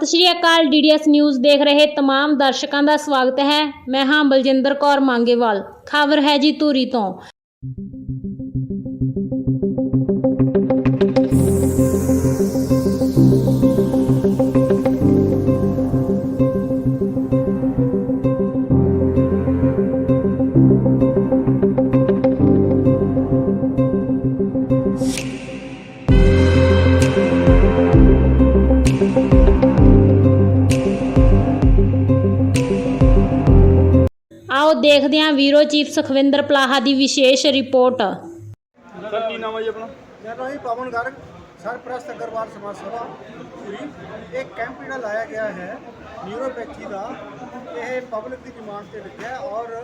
ਸਤਿ ਸ਼੍ਰੀ ਅਕਾਲ DDS news ਦੇਖ ਰਹੇ ਤਮਾਮ ਦਰਸ਼ਕਾਂ ਦਾ ਸਵਾਗਤ ਹੈ। ਮੈਂ ਹਾਂ ਬਲਜਿੰਦਰ ਕੌਰ ਮੰਗੇਵਾਲ। ਖਬਰ ਹੈ ਜੀ ਧੂਰੀ ਤੋਂ। ਦੇਖਦੇ ਹਾਂ ਵੀਰੋ ਚੀਫ ਸੁਖਵਿੰਦਰ ਪਲਾਹਾ ਦੀ ਵਿਸ਼ੇਸ਼ ਰਿਪੋਰਟ। ਸਰ ਕੀ ਨਾਮ ਹੈ ਜੀ ਆਪਣਾ? ਮੇਰਾ ਨਾਮ ਪਵਨ ਗਰਗ ਸਰਪ੍ਰਸਤ ਅਗਰਵਾਲ ਸਮਾਜ ਸਭਾ ਪੂਰੀ ਇਹ ਕੈਂਪ ਜਿਹੜਾ ਲਾਇਆ ਗਿਆ ਹੈ ਨਿਊਰੋਪੈਥੀ ਦਾ ਇਹ ਪਬਲਿਕ ਦੀ ਡਿਮਾਂਡ ਤੇ ਲੱਗਿਆ ਔਰ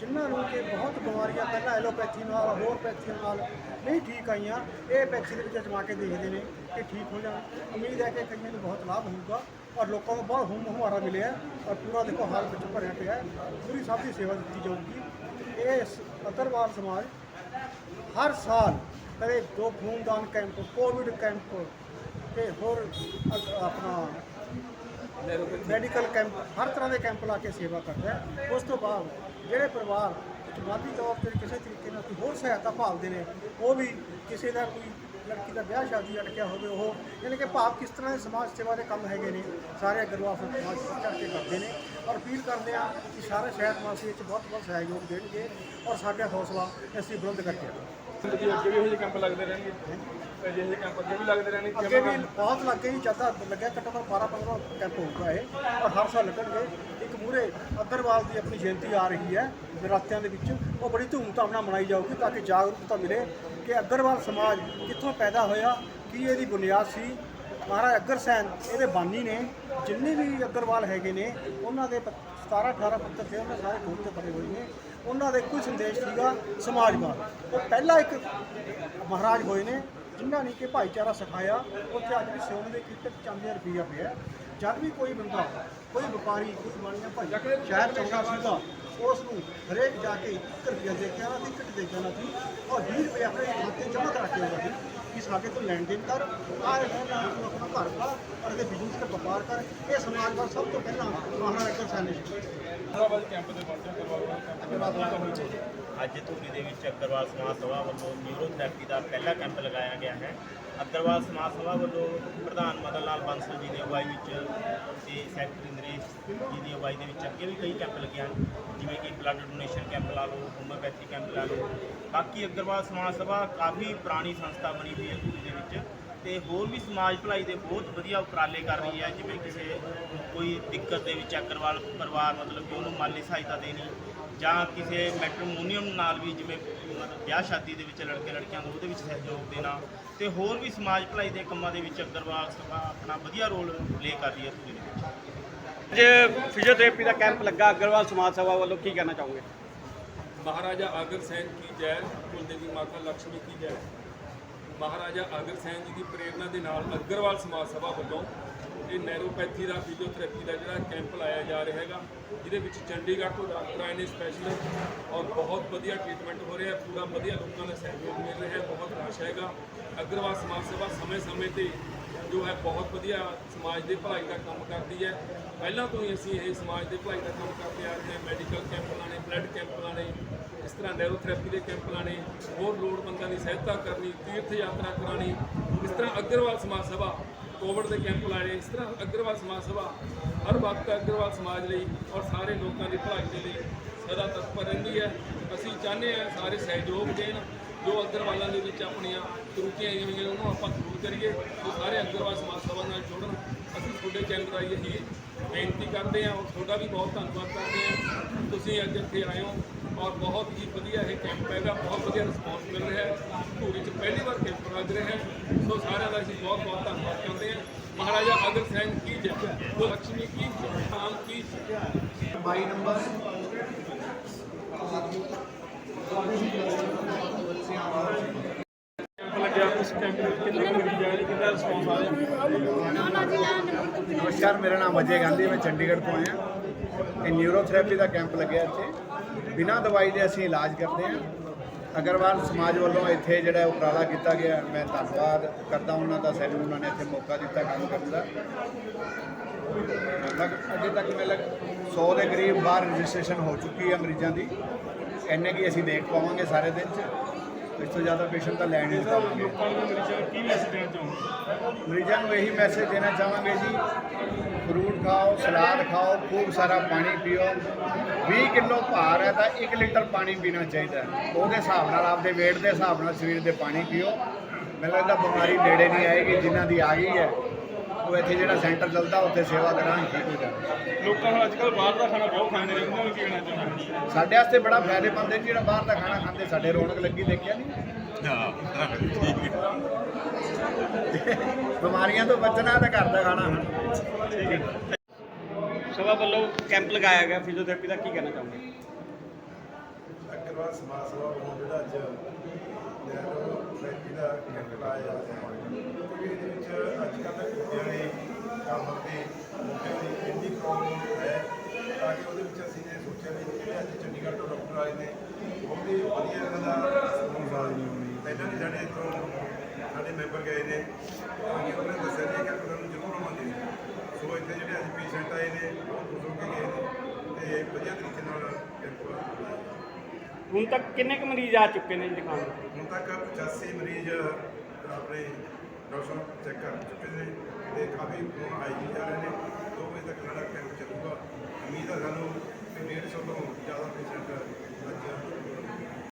ਜਿਨ੍ਹਾਂ ਨੂੰ ਕਿ ਬਹੁਤ ਬਿਮਾਰੀਆਂ ਪਹਿਲਾਂ ਐਲੋਪੈਥੀ ਨਾਲ, ਹੋਰ ਪੈਥੀ ਨਾਲ ਨਹੀਂ ਠੀਕ ਆਈਆਂ, ਇਹ ਪੈਥੀ ਦੇ ਵਿੱਚ ਅਜਮਾ ਕੇ ਦੇਖਦੇ ਨੇ ਕਿ ਠੀਕ ਹੋ ਜਾਣ। ਉਮੀਦ ਹੈ ਕਿ ਕਈਆਂ ਨੂੰ ਬਹੁਤ ਲਾਭ ਹੋਊਗਾ ਔਰ ਲੋਕਾਂ ਨੂੰ ਬਹੁਤ ਹੁਮ ਹੁਮਾਰਾ ਮਿਲਿਆ ਔਰ ਪੂਰਾ ਦੇਖੋ ਹਾਲ ਵਿੱਚ ਭਰਿਆ ਪਿਆ ਪੂਰੀ ਸਭ ਦੀ ਸੇਵਾ ਦਿੱਤੀ ਜਾਊਗੀ। ਇਹ ਸ- ਸਮਾਜ ਹਰ ਸਾਲ ਕਦੇ ਦੋ ਖੂਨਦਾਨ ਕੈਂਪ, ਕੋਵਿਡ ਕੈਂਪ ਤੇ ਹੋਰ ਆਪਣਾ ਮੈਡੀਕਲ ਕੈਂਪ ਹਰ ਤਰ੍ਹਾਂ ਦੇ ਕੈਂਪ ਲਾ ਕੇ ਸੇਵਾ ਕਰਦਾ ਹੈ। ਉਸ ਤੋਂ ਬਾਅਦ ਜਿਹੜੇ ਪਰਿਵਾਰ ਜਮਾਤੀ ਤੌਰ ਤੇ ਕਿਸੇ ਤਰੀਕੇ ਨਾਲ ਕੋਈ ਹੋਰ ਸਹਾਇਤਾ ਭਾਲਦੇ ਨੇ ਉਹ ਵੀ ਕਿਸੇ ਦਾ ਕੋਈ ਲੜਕੀ ਦਾ ਵਿਆਹ ਸ਼ਾਦੀ ਅਟਕਿਆ ਹੋਵੇ ਉਹ ਯਾਨੀ ਕਿ ਭਾਵ ਕਿਸ ਤਰ੍ਹਾਂ ਦੇ ਸਮਾਜ ਸੇਵਾ ਦੇ ਕੰਮ ਹੈਗੇ ਨੇ ਸਾਰੇ ਅਗਰਵਾਲ ਸਮਾਜ ਚੜ ਕੇ ਕਰਦੇ ਨੇ ਔਰ ਅਪੀਲ ਕਰਦੇ ਆ ਕਿ ਸਾਰੇ ਸ਼ਹਿਰ ਵਾਸੀ ਇਹ 'ਚ ਬਹੁਤ ਬਹੁਤ ਸਹਿਯੋਗ ਦੇਣਗੇ ਔਰ ਸਾਡਾ ਹੌਸਲਾ ਅਸੀਂ ਬੁਲੰਦ ਕਰਕੇ ਰੱਖਾਂਗੇ ਜੀ ਅੱਗੇ ਵੀ ਇਹੋ ਜਿਹੇ ਕੈਂਪ ਲੱਗਦੇ ਰਹਿਣਗੇ। ਅਜਿਹੇ ਕੈਂਪ ਅੱਗੇ ਵੀ ਲੱਗਦੇ ਰਹਿਣਗੇ ਅੱਗੇ ਵੀ ਬਹੁਤ ਲੱਗੇ ਜੀ ਜ਼ਿਆਦਾ ਲੱਗਿਆ ਘੱਟੋ ਘੱਟ 12 15 ਕੈਂਪ ਹੋਊਗਾ ਇਹ ਔਰ ਹਰ ਸਾਲ ਲੱਗਣਗੇ। ਇੱਕ ਮੂਰੇ ਅਗਰਵਾਲ ਦੀ ਆਪਣੀ ਜਯੰਤੀ ਆ ਰਹੀ ਹੈ ਨਰਾਤਿਆਂ ਦੇ ਵਿੱਚ। ਉਹ ਬੜੀ ਧੂਮਧਾਮ ਨਾਲ ਮਨਾਈ ਜਾਊਗੀ ਤਾਂ ਕਿ ਜਾਗਰੂਕਤਾ ਮਿਲੇ ਕਿ ਅਗਰਵਾਲ ਸਮਾਜ ਕਿੱਥੋਂ ਪੈਦਾ ਹੋਇਆ ਕੀ ਇਹਦੀ ਬੁਨਿਆਦ ਸੀ। ਮਹਾਰਾਜ ਅਗਰਸੈਨ ਇਹਦੇ ਬਾਨੀ ਨੇ ਜਿੰਨੇ ਵੀ ਅਗਰਵਾਲ ਹੈਗੇ ਨੇ ਉਹਨਾਂ ਦੇ 17 18 ਪੁੱਤਰ ਥੇ ਉਹਨਾਂ ਸਾਰੇ ਖੋਲ ਤੇ ਪੜੇ ਹੋਏ ਨੇ। ਉਹਨਾਂ ਦਾ ਹੀ ਸੰਦੇਸ਼ ਸੀਗਾ ਸਮਾਜਵਾਦ। ਉਹ ਪਹਿਲਾ ਇੱਕ ਮਹਾਰਾਜ ਹੋਏ ਨੇ ਜਿਨ੍ਹਾਂ ਨੇ ਕਿ ਭਾਈਚਾਰਾ ਸਿਖਾਇਆ ਉੱਥੇ ਅੱਜ ਵੀ ਸੋਨੇ ਦੇ ਕੀਰਤਨ ਚਾਂਦੀਆਂ ਰੁਪਈਆ ਪਿਆ ਜਦ ਵੀ ਕੋਈ ਬੰਦਾ ਕੋਈ ਵਪਾਰੀ ਕੋਈ ਬਾਣੀਆਂ ਭਾਈ ਸ਼ਹਿਰ ਚੰਗਾ ਸੀਗਾ ਉਸ ਨੂੰ ਹਰੇਕ ਜਾ ਕੇ 1 ਰੁਪਈਆ ਦੇ ਕੇ ਆਣਾ ਸੀ ਟਿਕਟ ਦੇ ਕੇ ਆਉਣਾ ਸੀ ਔਰ 20 ਰੁਪਏ ਆਪਣੇ ਖਾਤੇ ਜਮ੍ਹਾਂ ਕਰਾ ਕੇ ਆਉਣਾ ਸੀ ਕਿ ਸਾਡੇ ਤੋਂ ਲੈਣ ਦੇਣ ਕਰ ਆ ਆਪਣਾ ਘਰ ਪਾ ਔਰ ਇਹਦੇ ਬਿਜ਼ਨਸ ਤੇ ਵਪਾਰ ਕਰ ਇਹ ਸਮਾਜ ਦਾ ਸਭ ਤੋਂ ਪਹਿਲਾਂ ਮਹਾਰਾਜਾ ਅਗਰ ਸੈਨ ਸੀ ਹੈਦਰਾਬਾਦ ਕੈਂਪ ਦੇ ਪਹੁੰਚੇ ਕਰਵਾਉਣਾ ਅੱਜ ਧੂਰੀ ਦੇ ਵਿੱਚ ਅਗਰਵਾਲ ਸਮਾਜ ਸਭਾ ਵੱਲੋਂ ਨਿਊਰੋਥੈਰੇਪੀ ਦਾ ਪਹਿਲਾ ਕੈਂਪ ਲਗਾਇਆ ਗਿਆ ਹੈ। ਅਗਰਵਾਲ ਸਮਾਜ ਸਭਾ ਵੱਲੋਂ ਪ੍ਰਧਾਨ ਮਦਨ ਲਾਲ ਬੰਸਲ ਜੀ ਦੀ ਅਗਵਾਈ ਵਿੱਚ ਤੇ ਸੈਕਟਰੀ ਨਰੇਸ਼ ਜੀ ਦੀ ਅਗਵਾਈ ਦੇ ਵਿੱਚ ਅੱਗੇ ਵੀ ਕਈ ਕੈਂਪ ਲੱਗੇ ਹਨ, ਜਿਵੇਂ ਕਿ ਬਲੱਡ ਡੋਨੇਸ਼ਨ ਕੈਂਪ ਲਾ ਲਓ ਹੋਮਿਓਪੈਥੀ ਕੈਂਪ ਲਾ ਲਓ। ਬਾਕੀ ਅਗਰਵਾਲ ਸਮਾਜ ਸਭਾ ਕਾਫੀ ਪੁਰਾਣੀ ਸੰਸਥਾ ਬਣੀ ਹੋਈ ਹੈ ਧੂਰੀ ਦੇ ਵਿੱਚ ਤੇ ਹੋਰ ਵੀ ਸਮਾਜ ਭਲਾਈ ਦੇ ਬਹੁਤ ਵਧੀਆ ਉਪਰਾਲੇ ਕਰ ਰਹੀ ਹੈ, ਜਿਵੇਂ ਕਿਸੇ ਕੋਈ ਦਿੱਕਤ ਦੇ ਵਿੱਚ ਅਗਰਵਾਲ ਪਰਿਵਾਰ ਮਤਲਬ ਕਿ ਉਹਨੂੰ ਮਾਲੀ ਸਹਾਇਤਾ ਦੇਣੀ ਜਾਂ ਕਿਸੇ ਮੈਟਰਮੋਨੀਅਮ ਨਾਲ ਵੀ ਜਿਵੇਂ ਮਤਲਬ ਵਿਆਹ ਸ਼ਾਦੀ ਦੇ ਵਿੱਚ ਲੜਕੇ ਲੜਕੀਆਂ ਨੂੰ ਉਹਦੇ ਵਿੱਚ ਸਹਿਯੋਗ ਦੇਣਾ ਤੇ ਹੋਰ ਵੀ ਸਮਾਜ ਭਲਾਈ ਦੇ ਕੰਮਾਂ ਦੇ ਵਿੱਚ ਅਗਰਵਾਲ ਸਭਾ ਆਪਣਾ ਵਧੀਆ ਰੋਲ ਪਲੇ ਕਰ ਰਹੀ ਹੈ ਪੂਰੇ ਦੇ ਵਿੱਚ। ਅੱਜ ਫਿਜ਼ੀਓਥੈਰੇਪੀ ਦਾ ਕੈਂਪ ਲੱਗਾ ਅਗਰਵਾਲ ਸਮਾਜ ਸਭਾ ਵੱਲੋਂ ਕੀ ਕਹਿਣਾ ਚਾਹੋਗੇ? ਮਹਾਰਾਜਾ ਅਗਰ ਸਿੰਘ ਕੀ ਜੈ ਕੁਲਦੇਵੀ ਮਾਤਾ ਲక్ష్ਮੀ ਕੀ ਜੈ? ਮਹਾਰਾਜਾ ਅਗਰ ਸੈਨ ਜੀ ਦੀ ਪ੍ਰੇਰਣਾ ਦੇ ਨਾਲ ਅਗਰਵਾਲ ਸਮਾਜ ਸਭਾ ਵੱਲੋਂ ਇਹ ਨੈਰੋਪੈਥੀ ਦਾ ਫਿਜ਼ੀਓਥੈਰੇਪੀ ਦਾ ਜਿਹੜਾ ਕੈਂਪ ਲਾਇਆ ਜਾ ਰਿਹਾ ਹੈਗਾ, ਜਿਹਦੇ ਵਿੱਚ ਚੰਡੀਗੜ੍ਹ ਤੋਂ ਡਾਕਟਰ ਆਏ ਨੇ ਸਪੈਸ਼ਲਿਸਟ ਔਰ ਬਹੁਤ ਵਧੀਆ ਟ੍ਰੀਟਮੈਂਟ ਹੋ ਰਿਹਾ, ਪੂਰਾ ਵਧੀਆ ਲੋਕਾਂ ਦਾ ਸਹਿਯੋਗ ਮਿਲ ਰਿਹਾ ਬਹੁਤ ਰਸ਼ ਹੈਗਾ। ਅਗਰਵਾਲ ਸਮਾਜ ਸਭਾ ਸਮੇਂ-ਸਮੇਂ ਤੇ ਜੋ ਹੈ ਬਹੁਤ ਵਧੀਆ ਸਮਾਜ ਦੇ ਭਲਾਈ ਦਾ ਕੰਮ ਕਰਦੀ ਹੈ। ਪਹਿਲਾਂ ਤੋਂ ਹੀ ਅਸੀਂ ਇਹ ਸਮਾਜ ਦੇ ਭਲਾਈ ਦਾ ਕੰਮ ਕਰਦੇ ਆ ਰਹੇ ਹਾਂ ਮੈਡੀਕਲ ਕੈਂਪ ਲਾਣੇ ਬਲੱਡ ਕੈਂਪ ਲਾਣੇ ਤਰ੍ਹਾਂ ਨੈਰੋਥੈਰੇਪੀ ਦੇ ਕੈਂਪ ਲਾਣੇ ਹੋਰ ਲੋੜਵੰਦਾਂ ਦੀ ਸਹਾਇਤਾ ਕਰਨੀ ਤੀਰਥ ਯਾਤਰਾ ਕਰਾਣੀ ਇਸ ਤਰ੍ਹਾਂ ਅਗਰਵਾਲ ਸਮਾਜ ਸਭਾ, ਕੋਵਿਡ ਦੇ ਕੈਂਪ ਲਾਣੇ ਇਸ ਤਰ੍ਹਾਂ ਅਗਰਵਾਲ ਸਮਾਜ ਸਭਾ, ਹਰ ਵਕਤ ਅਗਰਵਾਲ ਸਮਾਜ ਲਈ ਔਰ ਸਾਰੇ ਲੋਕਾਂ ਦੀ ਭਲਾਈ ਦੇ ਲਈ ਸਦਾ ਤਤਪਰ ਰਹਿੰਦੀ ਹੈ। ਅਸੀਂ ਚਾਹੁੰਦੇ ਹਾਂ ਸਾਰੇ ਸਹਿਯੋਗ ਦੇਣ, ਜੋ ਅਗਰਵਾਲਾਂ ਦੇ ਵਿੱਚ ਆਪਣੀਆਂ ਤਰੁਕੀਆਂ ਜਿਵੇਂ ਹੋਈਆਂ ਉਹਨੂੰ ਆਪਾਂ ਦੂਰ ਕਰੀਏ ਸੋ ਸਾਰੇ ਅਗਰਵਾਲ ਸਮਾਜ ਸਭਾ ਨਾਲ ਜੁੜਨ। ਅਸੀਂ ਤੁਹਾਡੇ ਚੈਨਲ ਰਾਹੀਂ ਹੀ ਬੇਨਤੀ ਕਰਦੇ ਹਾਂ ਔਰ ਤੁਹਾਡਾ ਵੀ ਬਹੁਤ ਧੰਨਵਾਦ ਕਰਦੇ ਹਾਂ। ਤੁਸੀਂ ਅੱਜ ਇੱਥੇ ਆਏ ਹੋ। ਔਰ ਬਹੁਤ ਹੀ ਵਧੀਆ ਇਹ ਕੈਂਪ ਹੈਗਾ ਬਹੁਤ ਵਧੀਆ ਰਿਸਪੌਂਸ ਮਿਲ ਰਿਹਾ ਹੈ। ਧੂਰੀ 'ਚ ਪਹਿਲੀ ਵਾਰ ਕੈਂਪ ਲੱਗ ਰਿਹਾ ਹੈ। ਸੋ ਸਾਰਿਆਂ ਦਾ ਅਸੀਂ ਬਹੁਤ ਬਹੁਤ ਧੰਨਵਾਦ ਕਰਦੇ ਹਾਂ। ਮਹਾਰਾਜਾ ਅਗਰ ਸੈਨ ਕੀ ਜੈ ਉਹ ਲక్ష్ਮੀ ਕੀ ਰਾਮ ਕੀ ਜੈ? 22 ਨੰਬਰ। ਕੈਂਪ ਲੱਗਿਆ ਉਸ ਕੈਂਪ ਦੇ ਵਿੱਚ ਕਿੰਨੇ ਕੁ ਮਰੀਜ਼ ਆਏ ਨੇ ਕਿੰਨਾ ਰਿਸਪੌਂਸ ਆ ਰਿਹਾ? ਨਮਸਕਾਰ ਮੇਰਾ ਨਾਮ ਅਜੇ ਗਾਂਧੀ ਮੈਂ ਚੰਡੀਗੜ੍ਹ ਤੋਂ ਆਇਆ। ਇਹ ਨਿਊਰੋਥੈਰੇਪੀ ਦਾ ਕੈਂਪ ਲੱਗਿਆ ਇੱਥੇ। ਬਿਨਾਂ ਦਵਾਈ ਦੇ ਅਸੀਂ ਇਲਾਜ ਕਰਦੇ ਹਾਂ। ਅਗਰਵਾਲ ਸਮਾਜ ਵੱਲੋਂ ਇੱਥੇ ਜਿਹੜਾ ਉਪਰਾਲਾ ਕੀਤਾ ਗਿਆ, ਮੈਂ ਧੰਨਵਾਦ ਕਰਦਾ ਉਹਨਾਂ ਦਾ ਸਾਨੂੰ ਉਹਨਾਂ ਨੇ ਇੱਥੇ ਮੌਕਾ ਦਿੱਤਾ ਕੰਮ ਕਰਨ ਦਾ। ਲਗ ਅਜੇ ਤੱਕ ਮੇਰੇ ਲਗ 100 ਦੇ ਕਰੀਬ ਬਾਹਰ ਰਜਿਸਟ੍ਰੇਸ਼ਨ ਹੋ ਚੁੱਕੀ ਹੈ ਮਰੀਜ਼ਾਂ ਦੀ। ਇੰਨੇ ਕੀ ਅਸੀਂ ਦੇਖ ਪਾਵਾਂਗੇ ਸਾਰੇ ਦਿਨ 'ਚ। ਇਸ ਤੋਂ ਜ਼ਿਆਦਾ ਪੇਸ਼ੈਂਟ ਤਾਂ ਲੈਣ ਨਹੀਂ। ਪਾਵਾਂਗੇ ਲੋਕਾਂ ਨੂੰ ਮਰੀਜ਼ਾਂ ਨੂੰ ਕੀ ਮੈਸੇਜ ਦੇਣਾ ਚਾਹੁੰਦੇ ਮਰੀਜ਼ਾਂ ਨੂੰ ਇਹੀ ਮੈਸੇਜ ਦੇਣਾ ਚਾਹਾਂਗੇ ਜੀ ਫਰੂਟ ਖਾਓ, ਸਲਾਦ ਖਾਓ, ਖੂਬ ਸਾਰਾ ਪਾਣੀ ਪੀਓ। 20 ਕਿਲੋ ਭਾਰ ਹੈ ਤਾਂ 1 ਲੀਟਰ ਪਾਣੀ ਪੀਣਾ ਚਾਹੀਦਾ ਉਹਦੇ ਹਿਸਾਬ ਨਾਲ, ਆਪਦੇ weight ਦੇ ਹਿਸਾਬ ਨਾਲ ਸਰੀਰ ਦੇ ਪਾਣੀ ਪੀਓ। ਮੈਨੂੰ ਲੱਗਦਾ ਬਿਮਾਰੀ ਨੇੜੇ ਨਹੀਂ ਆਏਗੀ, ਜਿਨ੍ਹਾਂ ਦੀ ਆ ਗਈ ਹੈ। ਉਹ ਇੱਥੇ ਜਿਹੜਾ ਸੈਂਟਰ ਚੱਲਦਾ ਉੱਥੇ ਸੇਵਾ ਕਰਾਂਗੇ। ਠੀਕ ਹੋ ਜਾਵੇ ਲੋਕਾਂ ਨੂੰ ਅੱਜ ਕੱਲ੍ਹ ਬਾਹਰ ਦਾ ਖਾਣਾ ਬਹੁਤ ਖਾਂਦੇ ਨੇ ਉਹਨਾਂ ਨੂੰ ਕੀ ਕਹਿਣਾ ਚਾਹੁੰਦੇ ਸਾਡੇ ਵਾਸਤੇ ਬੜਾ ਫਾਇਦੇਮੰਦ ਹੈ ਜੀ, ਜਿਹੜਾ ਬਾਹਰ ਦਾ ਖਾਣਾ ਖਾਂਦੇ ਸਾਡੇ ਰੌਣਕ ਲੱਗੀ ਦੇਖਿਆ ਨਹੀਂ ਬਿਮਾਰੀਆਂ ਤੋਂ ਬਚਣਾ ਤਾਂ ਘਰ ਦਾ ਖਾਣਾ ਖਾਣਾ। ਸਭਾ ਵੱਲੋਂ ਕੈਂਪ ਲਗਾਇਆ ਗਿਆ ਫਿਜ਼ੀਓਥੈਰੇਪੀ ਦਾ ਕੀ ਕਹਿਣਾ ਚਾਹੁੰਦੇ ਅਗਰਵਾਲ ਸਮਾਜ ਸੇਵਾ ਵੱਲੋਂ ਜਿਹੜਾ ਅੱਜ ਨੈਰੋ ਥੈਰੇਪੀ ਦਾ ਕੈਂਪ ਲਾਇਆ ਜਾ ਰਿਹਾ। ਹੈ ਅੱਜ ਕੱਲ੍ਹ ਦੇ ਕੁੱਤਿਆਂ ਨੇ ਕੰਮ ਦੇ ਮੌਕੇ ਦੀ ਇੰਨੀ ਪ੍ਰੋਬਲਮ ਹੈ ਤਾਂ ਕਿ ਉਹਦੇ ਵਿੱਚ ਅਸੀਂ ਇਹ ਸੋਚਿਆ ਵੀ ਜਿਹੜੇ ਅੱਜ ਚੰਡੀਗੜ੍ਹ ਤੋਂ ਡਾਕਟਰ ਆਏ ਨੇ ਬਹੁਤ ਹੀ ਵਧੀਆ ਇਹਨਾਂ ਦਾ ਪਹਿਲਾਂ ਵੀ ਸਾਡੇ ਇੱਥੋਂ ਸਾਡੇ ਮੈਂਬਰ ਗਏ ਨੇ ਤਾਂ ਕਿ ਉਹਨਾਂ ਨੇ ਦੱਸਿਆ ਕਿ ਆਪਾਂ ਨੂੰ ਜ਼ਰੂਰ ਆਵਾਂਗੇ। ਸੋ ਇੱਥੇ ਜਿਹੜੇ ਅੱਜ ਪੇਸ਼ੈਂਟ ਆਏ ਨੇ ਬਹੁਤ ਖੁਸ਼ ਹੋ ਕੇ ਗਏ ਨੇ ਤੇ ਵਧੀਆ ਤਰੀਕੇ ਨਾਲ ਹੁਣ ਤੱਕ ਕਿੰਨੇ ਕੁ ਮਰੀਜ਼ ਆ ਚੁੱਕੇ ਨੇ ਜੀ ਦਿਖਾਉਣ ਹੁਣ ਤੱਕ 85 ਮਰੀਜ਼ ਆਪਣੇ ਡਾਕਟਰ ਸਾਹਿਬ, ਚੈੱਕ ਕਰ ਚੁੱਕੇ ਨੇ ਤੇ ਕਾਫੀ ਫੋਨ ਆਈ ਵੀ ਜਾ ਰਹੇ ਨੇ। 2 ਵਜੇ ਤੱਕ ਸਾਡਾ ਕੈਂਪ ਚੱਲੂਗਾ। ਉਮੀਦ ਹੈ ਸਾਨੂੰ ਕਿ 150 ਤੋਂ ਜ਼ਿਆਦਾ ਪੇਸ਼ੈਂਟ ਅੱਜ